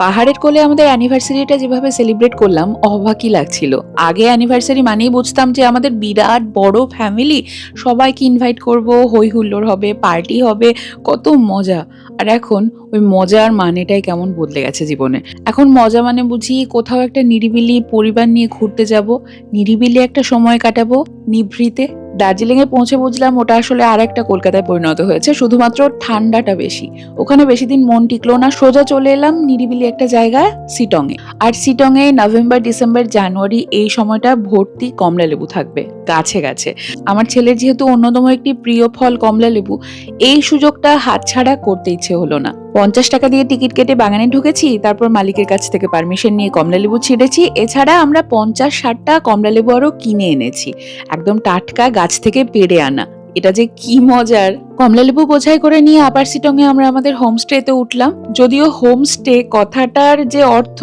পাহাড়ের কোলে আমাদের অ্যানিভার্সারিটা যেভাবে সেলিব্রেট করলাম, অবাকই লাগছিল। আগে অ্যানিভার্সারি মানেই বুঝতাম যে আমাদের বিরাট বড় ফ্যামিলি সবাইকে ইনভাইট করব হই হুল্লোড় হবে পার্টি হবে, কত মজা। আর এখন ওই মজার মানেটাই কেমন বদলে গেছে জীবনে। এখন মজা মানে বুঝি কোথাও একটা নিরিবিলি পরিবার নিয়ে ঘুরতে যাব, নিরিবিলি একটা সময় কাটাবো, নিভৃতে। দার্জিলিং এ পৌঁছে বুঝলাম ওটা আসলে আর একটা কলকাতায় পরিণত হয়েছে, শুধুমাত্র ঠান্ডাটা বেশি। ওখানে বেশি দিন মন টিকলো না, সোজা চলে এলাম নিরিবিলি একটা জায়গায় সিটংয়ে। আর সিটংয়ে নভেম্বর, ডিসেম্বর, জানুয়ারি এই সময়টা ভর্তি কমলা লেবু থাকবে, গাছে গাছে। আমার ছেলের যেহেতু অন্যতম একটি প্রিয় ফল কমলা লেবু এই সুযোগটা হাতছাড়া করতে ইচ্ছে হলো না। পঞ্চাশ টাকা দিয়ে টিকিট কেটে বাগানে ঢুকেছি, তারপর মালিকের কাছ থেকে পারমিশন নিয়ে কমলালেবু ছিঁড়েছি। এছাড়া আমরা পঞ্চাশ ষাটটা কমলা লেবু আরও কিনে এনেছি। একদম টাটকা গাছ থেকে পেড়ে আনা। এটা যে কি মজার। কমলালেবু বোঝাই করে নিয়ে আবার সিটংয়ে আমরা আমাদের হোমস্টেতে উঠলাম। যদিও হোমস্টে কথাটার যে অর্থ,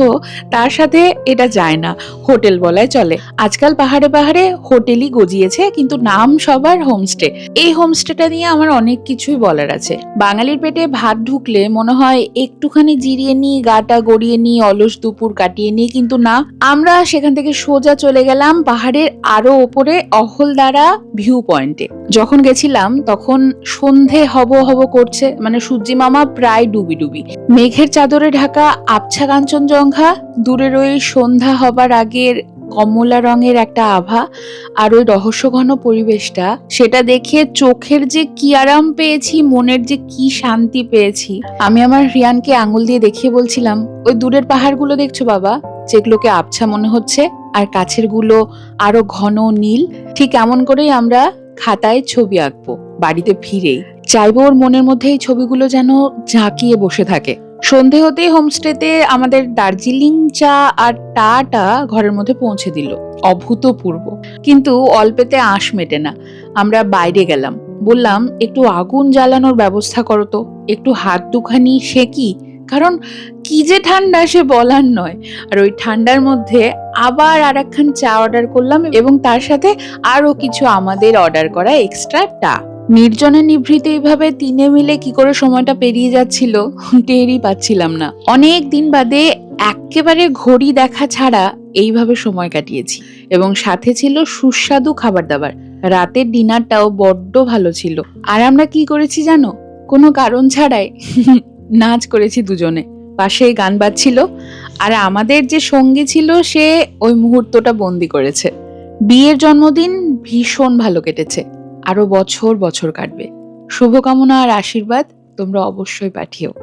তার সাথে এটা যায় না। হোটেল বলাই চলে। আজকাল পাহাড়ে পাহাড়ে হোটেলই গজিয়েছে, কিন্তু নাম সবার হোমস্টে। এই হোমস্টেটা নিয়ে আমার অনেক কিছুই বলার আছে। বাঙালির পেটে ভাত ঢুকলে মনে হয় একটুখানি জিরিয়ে নিই, গাটা গড়িয়ে নিই, অলস দুপুর কাটিয়ে নিই, কিন্তু না। আমরা সেখান থেকে সোজা চলে গেলাম পাহাড়ের আরও ওপরে অহলদারা ভিউ পয়েন্টে যখন গেছিলাম, তখন সন্ধে হব হব করছে মানে সূর্যি মামা প্রায় ডুবি ডুবি। মেঘের চাদরে ঢাকা আবছা কাঞ্চনজঙ্ঘা, দূরের ওই সন্ধ্যা হবার আগের কমলা রঙের একটা আভা আর ওই রহস্যঘন পরিবেশটা, সেটা দেখে চোখের যে কি আরাম পেয়েছি, মনের যে কি শান্তি পেয়েছি, আমি আমার রিয়ানকে আঙুল দিয়ে দেখিয়ে বলছিলাম, ওই দূরের পাহাড়গুলো দেখছ বাবা? যেগুলোকে আবছা মনে হচ্ছে, আর কাছেরগুলো আরও ঘন নীল, ঠিক এমন করেই আমরা খাতায় ছবি আঁকবো, বাড়িতে ফিরেই। চাইব ওর মনের মধ্যে এই ছবিগুলো যেন ঝাঁকিয়ে বসে থাকে। সন্ধে হতেই হোমস্টেতে আমাদের দার্জিলিং চা আর টাটা ঘরের মধ্যে পৌঁছে দিল। অভূতপূর্ব। কিন্তু অল্পেতে আঁশ মেটে না। আমরা বাইরে গেলাম। বললাম, একটু আগুন জ্বালানোর ব্যবস্থা করো তো। একটু হাত দুখানি সেকি। কারণ কি যে ঠান্ডা সে বলার নয়। আর ওই ঠান্ডার মধ্যে আবার আর একখান চা অর্ডার করলাম এবং তার সাথে আরও কিছু আমাদের অর্ডার করা এক্সট্রা টা। নির্জনে নিভৃতে এইভাবে তিনে মিলে কি করে সময়টা পেরিয়ে যাচ্ছিল, টেরই পাচ্ছিলাম না। অনেক দিন বাদে একেবারে ঘড়ি দেখা ছাড়া এইভাবে সময় কাটিয়েছি এবং সাথে ছিল সুস্বাদু খাবার দাবার রাতের ডিনারটাও বড্ড ভালো ছিল। আর আমরা কি করেছি জানো? কোনো কারণ ছাড়াই নাচ করেছি দুজনে। পাশে গান বাজছিল। আর আমাদের যে সঙ্গী ছিল, সে ওই মুহূর্তটা বন্দি করেছে। বিয়ের জন্মদিন ভীষণ ভালো কেটেছে। আরও বছর বছর কাটবে। শুভকামনা আর আশীর্বাদ তোমরা অবশ্যই পাঠিও।